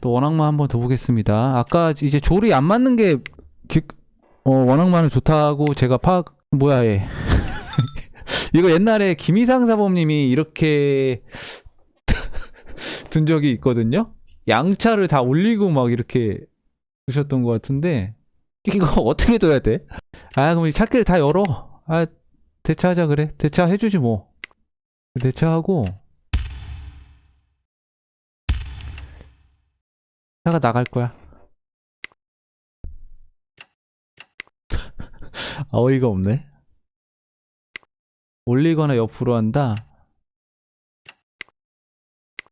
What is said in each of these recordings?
또 원앙만 한번 더 보겠습니다. 아까 이제 조리 안 맞는 게 기- 어, 원앙만은 좋다고 제가 파악 뭐야 얘. 이거 옛날에 김희상 사범님이 이렇게 둔 적이 있거든요. 양차를 다 올리고 막 이렇게 두셨던 것 같은데 이거 어떻게 둬야 돼? 아 그럼 이 찾기를 다 열어. 아 대차하자 그래. 대차해주지 뭐. 대차하고 차가 나갈 거야. 아, 어이가 없네. 올리거나 옆으로 한다.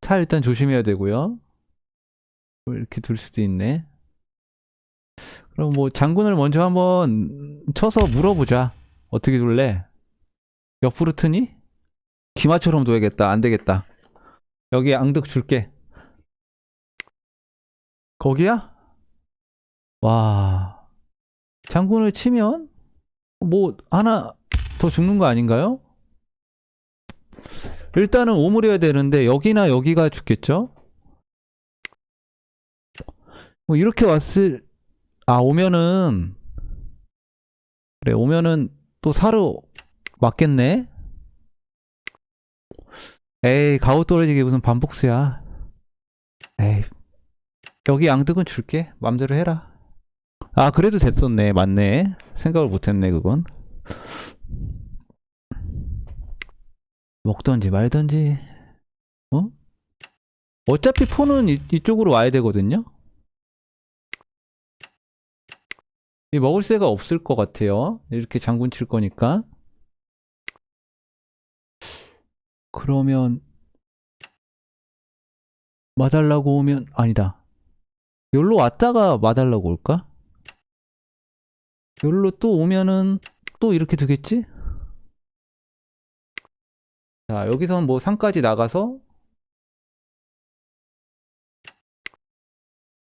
차 일단 조심해야 되고요. 뭐 이렇게 둘 수도 있네. 그럼 뭐 장군을 먼저 한번 쳐서 물어보자. 어떻게 둘래? 옆으로 트니? 기마처럼 둬야겠다. 안 되겠다. 여기 앙득 줄게. 거기야? 와. 장군을 치면 뭐 하나 더 죽는 거 아닌가요? 일단은 오므려야 되는데 여기나 여기가 죽겠죠? 뭐 이렇게 왔을 아 오면은 그래 오면은 또 사로 맞겠네. 에이 가오 떨어지기 무슨 반복수야. 에이 여기 양득은 줄게. 맘대로 해라. 아, 그래도 됐었네. 맞네. 생각을 못했네, 그건. 먹던지 말던지. 어? 어차피 폰은 이, 이쪽으로 와야 되거든요? 이 먹을 새가 없을 것 같아요. 이렇게 장군 칠 거니까. 그러면, 마달라고 오면, 아니다. 여기로 왔다가 마달라고 올까? 여기로 또 오면은 또 이렇게 두겠지? 자, 여기선 뭐 상까지 나가서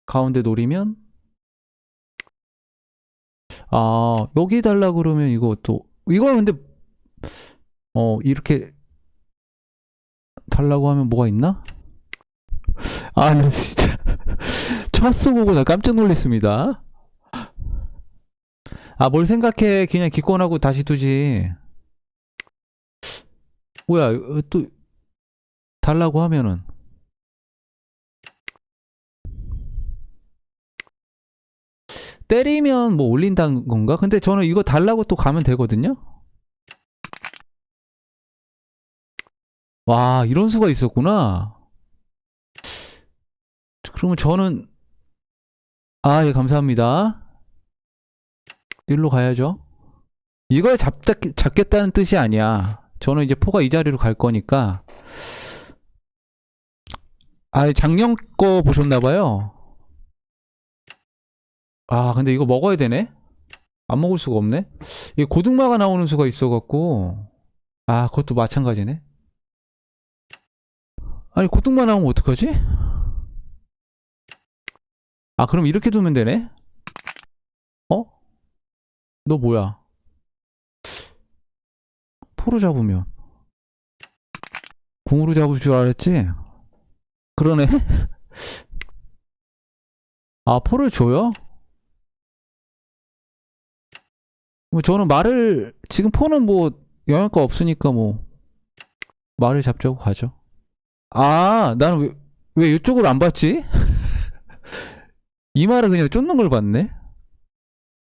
가운데 노리면 아, 여기 달라 그러면 이거 또 이거 근데 어, 이렇게 달라고 하면 뭐가 있나? 아, 나 진짜 첫 보고 나 깜짝 놀랐습니다. 아, 뭘 생각해. 그냥 기권하고 다시 두지. 뭐야, 어, 또, 달라고 하면은. 때리면 뭐 올린다는 건가? 근데 저는 이거 달라고 또 가면 되거든요? 와, 이런 수가 있었구나. 그러면 저는, 아, 예, 감사합니다. 일로 가야죠. 이걸 잡, 잡겠다는 뜻이 아니야. 저는 이제 포가 이 자리로 갈 거니까. 아, 작년 거 보셨나봐요. 아, 근데 이거 먹어야 되네? 안 먹을 수가 없네? 이 고등마가 나오는 수가 있어갖고. 아, 그것도 마찬가지네. 아니, 고등마 나오면 어떡하지? 아, 그럼 이렇게 두면 되네? 어? 너 뭐야? 포로 잡으면 궁으로 잡을 줄 알았지? 그러네? 아 포를 줘요? 뭐 저는 말을 지금 포는 뭐 영향가 없으니까 뭐 말을 잡자고 가죠 아 나는 왜, 왜 이쪽으로 안 봤지? 이 말을 그냥 쫓는 걸 봤네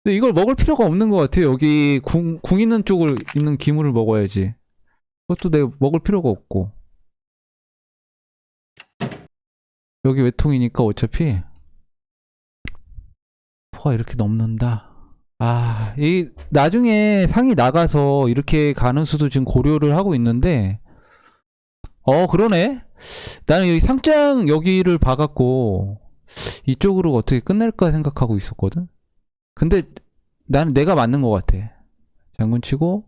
근데 이걸 먹을 필요가 없는 것 같아요. 여기 궁, 궁 있는 쪽을 있는 기물을 먹어야지. 그것도 내가 먹을 필요가 없고. 여기 외통이니까 어차피 포가 이렇게 넘는다. 아, 이 나중에 상이 나가서 이렇게 가는 수도 지금 고려를 하고 있는데 어, 그러네. 나는 여기 상장 여기를 봐갖고 이쪽으로 어떻게 끝낼까 생각하고 있었거든. 근데 나는 내가 맞는 것 같아. 장군 치고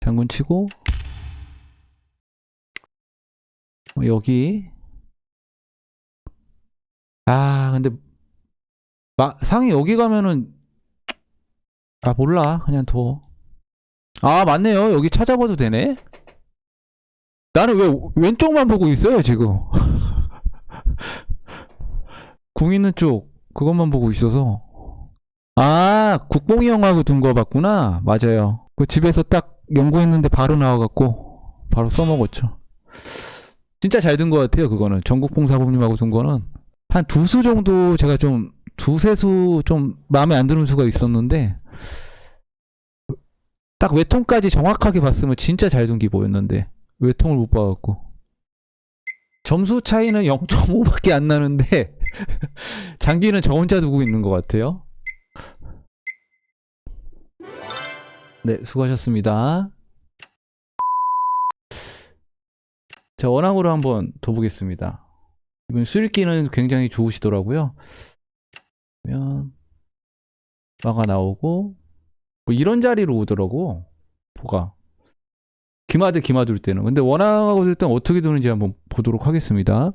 장군 치고 어, 여기 아 근데 마, 상이 여기 가면은 아 몰라 그냥 둬. 아 맞네요 여기 찾아봐도 되네. 나는 왜 왼쪽만 보고 있어요, 지금? 궁 있는 쪽, 그것만 보고 있어서. 아, 국뽕이 형하고 둔 거 봤구나. 맞아요. 그 집에서 딱 연구했는데 바로 나와갖고, 바로 써먹었죠. 진짜 잘든것 같아요, 그거는. 전국봉 사범님하고 둔 거는. 한 두 수 정도 제가 좀, 두세 수 좀 마음에 안 드는 수가 있었는데, 딱 외통까지 정확하게 봤으면 진짜 잘둔게 보였는데, 외통을 못 봐갖고. 점수 차이는 0.5밖에 안 나는데, 장기는 저 혼자 두고 있는 것 같아요. 네, 수고하셨습니다. 자, 원앙으로 한번 더 보겠습니다. 이번 수익기는 굉장히 좋으시더라고요. 그러면 마가 나오고 뭐 이런 자리로 오더라고. 보가. 기마들 기마둘 때는. 근데 원앙하고 둘 때는 어떻게 두는지 한번 보도록 하겠습니다.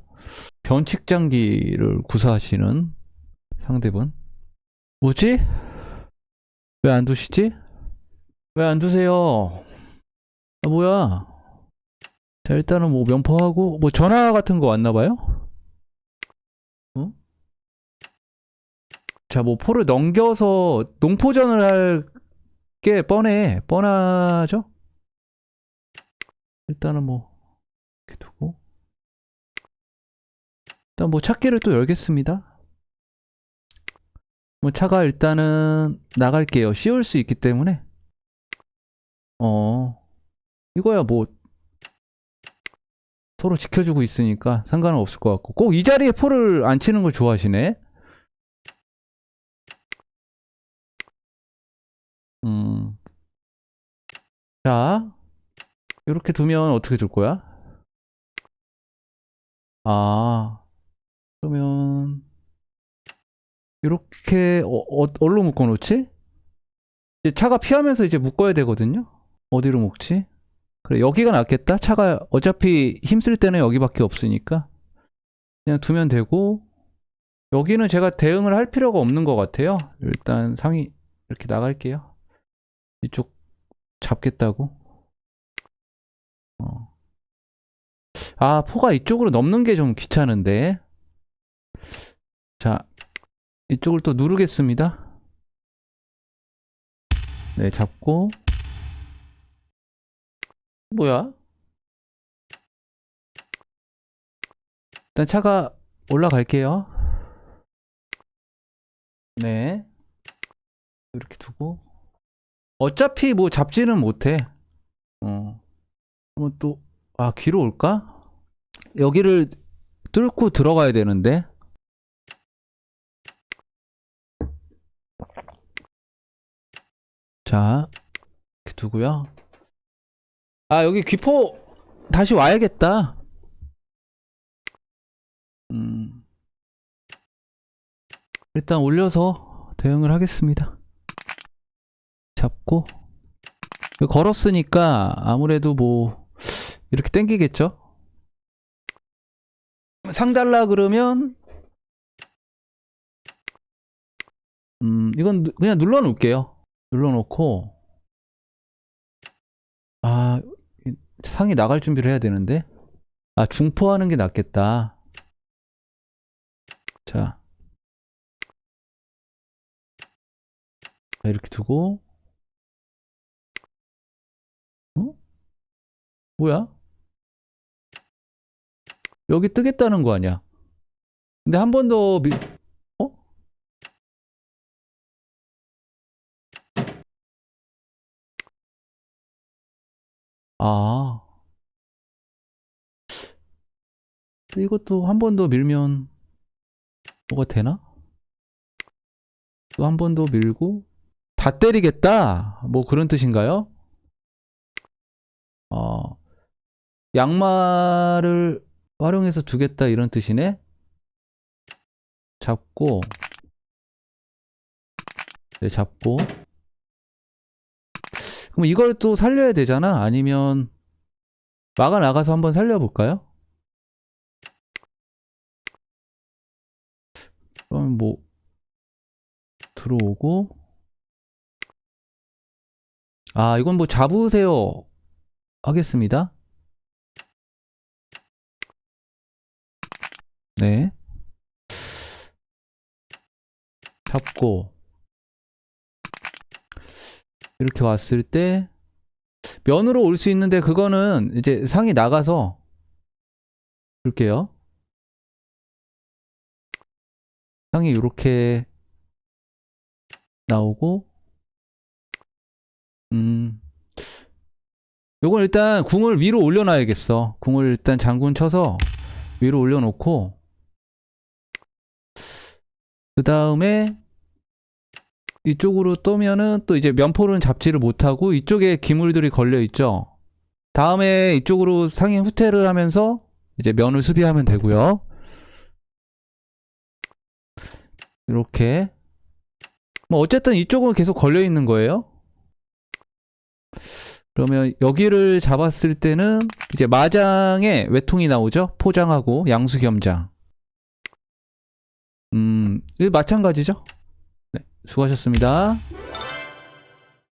변칙 장기를 구사하시는 상대분. 뭐지? 왜 안 두시지? 왜 안 두세요? 아, 뭐야? 자, 일단은 뭐 면포하고, 뭐 전화 같은 거 왔나봐요? 어? 자, 뭐 포를 넘겨서 농포전을 할 게 뻔해. 뻔하죠? 일단은 뭐, 이렇게 두고. 일단 뭐 찾기를 또 열겠습니다. 뭐 차가 일단은 나갈게요. 씌울 수 있기 때문에. 어, 이거야 뭐 서로 지켜주고 있으니까 상관은 없을 것 같고. 꼭 이 자리에 포를 안 치는 걸 좋아하시네. 음. 자, 이렇게 두면 어떻게 둘 거야? 아, 그러면 이렇게 어, 어, 어디로 묶어 놓지? 이제 차가 피하면서 이제 묶어야 되거든요. 어디로 묶지? 그래 여기가 낫겠다. 차가 어차피 힘쓸 때는 여기밖에 없으니까 그냥 두면 되고 여기는 제가 대응을 할 필요가 없는 것 같아요. 일단 상위 이렇게 나갈게요. 이쪽 잡겠다고. 어. 아 포가 이쪽으로 넘는 게 좀 귀찮은데. 자 이쪽을 또 누르겠습니다. 네, 잡고. 뭐야? 일단 차가 올라갈게요. 네. 이렇게 두고. 어차피 뭐 잡지는 못해. 어. 그러면 또, 아, 귀로 올까? 여기를 뚫고 들어가야 되는데. 자, 이렇게 두고요. 아, 여기 귀포 다시 와야겠다. 음. 일단 올려서 대응을 하겠습니다. 잡고 걸었으니까 아무래도 뭐 이렇게 땡기겠죠? 상달라 그러면 음, 이건 누- 그냥 눌러 놓을게요. 눌러 놓고 아 이- 상이 나갈 준비를 해야 되는데 아 중포하는 게 낫겠다 자 자, 이렇게 두고 어? 뭐야? 여기 뜨겠다는 거 아니야 근데 한 번 더 미... 어? 아. 이것도 한 번 더 밀면 뭐가 되나? 또 한 번 더 밀고 다 때리겠다. 뭐 그런 뜻인가요? 어. 양말을 활용해서 두겠다 이런 뜻이네. 잡고 네, 잡고 그럼 이걸 또 살려야 되잖아? 아니면 막아 나가서 한번 살려볼까요? 그럼 뭐 들어오고 아 이건 뭐 잡으세요 하겠습니다. 네. 잡고 이렇게 왔을 때 면으로 올 수 있는데 그거는 이제 상이 나가서 줄게요. 상이 이렇게 나오고 음 요건 일단 궁을 위로 올려놔야겠어. 궁을 일단 장군 쳐서 위로 올려놓고 그 다음에 이쪽으로 떠면은 또 이제 면포는 잡지를 못하고 이쪽에 기물들이 걸려 있죠. 다음에 이쪽으로 상인 후퇴를 하면서 이제 면을 수비하면 되고요. 이렇게 뭐 어쨌든 이쪽은 계속 걸려 있는 거예요. 그러면 여기를 잡았을 때는 이제 마장에 외통이 나오죠. 포장하고 양수겸장. 음, 이 마찬가지죠. 네, 수고하셨습니다.